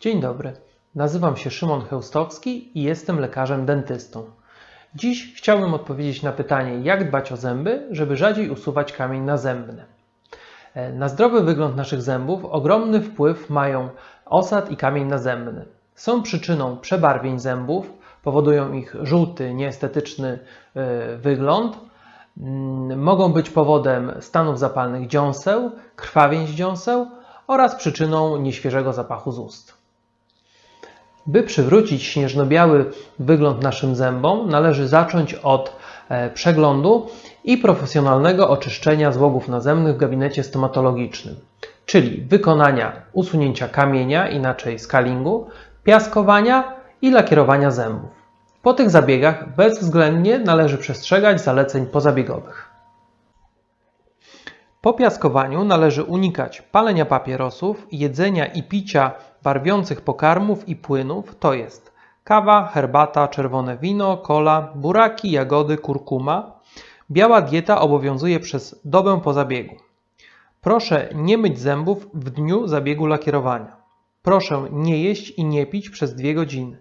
Dzień dobry, nazywam się Szymon Chełstowski i jestem lekarzem dentystą. Dziś chciałbym odpowiedzieć na pytanie, jak dbać o zęby, żeby rzadziej usuwać kamień nazębny. E, Na zdrowy wygląd naszych zębów ogromny wpływ mają osad i kamień nazębny. Są przyczyną przebarwień zębów, powodują ich żółty, nieestetyczny e, wygląd. Mm, Mogą być powodem stanów zapalnych dziąseł, krwawień z dziąseł oraz przyczyną nieświeżego zapachu z ust. By przywrócić śnieżno-biały wygląd naszym zębom, należy zacząć od e, przeglądu i profesjonalnego oczyszczenia złogów nazębnych w gabinecie stomatologicznym, czyli wykonania usunięcia kamienia, inaczej scalingu, piaskowania i lakierowania zębów. Po tych zabiegach bezwzględnie należy przestrzegać zaleceń pozabiegowych. Po piaskowaniu należy unikać palenia papierosów, jedzenia i picia barwiących pokarmów i płynów, to jest kawa, herbata, czerwone wino, kola, buraki, jagody, kurkuma. Biała dieta obowiązuje przez dobę po zabiegu. Proszę nie myć zębów w dniu zabiegu lakierowania. Proszę nie jeść i nie pić przez 2 godziny.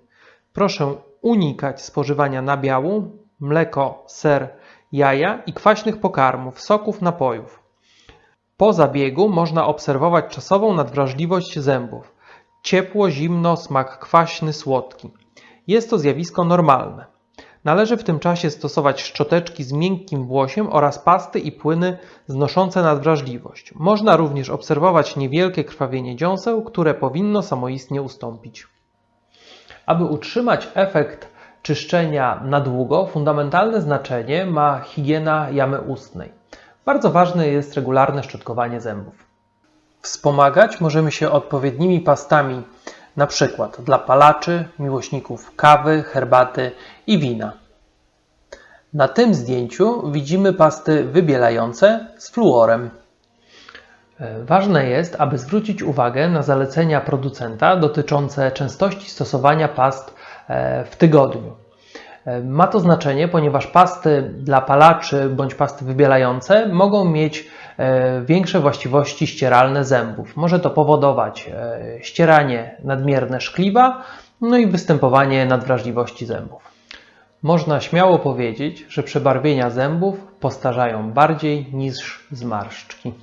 Proszę unikać spożywania nabiału, mleko, ser, jaja i kwaśnych pokarmów, soków, napojów. Po zabiegu można obserwować czasową nadwrażliwość zębów. Ciepło, zimno, smak kwaśny, słodki. Jest to zjawisko normalne. Należy w tym czasie stosować szczoteczki z miękkim włosiem oraz pasty i płyny znoszące nadwrażliwość. Można również obserwować niewielkie krwawienie dziąseł, które powinno samoistnie ustąpić. Aby utrzymać efekt czyszczenia na długo, fundamentalne znaczenie ma higiena jamy ustnej. Bardzo ważne jest regularne szczotkowanie zębów. Wspomagać możemy się odpowiednimi pastami, na przykład dla palaczy, miłośników kawy, herbaty i wina. Na tym zdjęciu widzimy pasty wybielające z fluorem. E, Ważne jest, aby zwrócić uwagę na zalecenia producenta dotyczące częstości stosowania past e, w tygodniu. E, Ma to znaczenie, ponieważ pasty dla palaczy bądź pasty wybielające mogą mieć e, większe właściwości ścieralne zębów. Może to powodować e, ścieranie nadmierne szkliwa, no i występowanie nadwrażliwości zębów. Można śmiało powiedzieć, że przebarwienia zębów postarzają bardziej niż zmarszczki.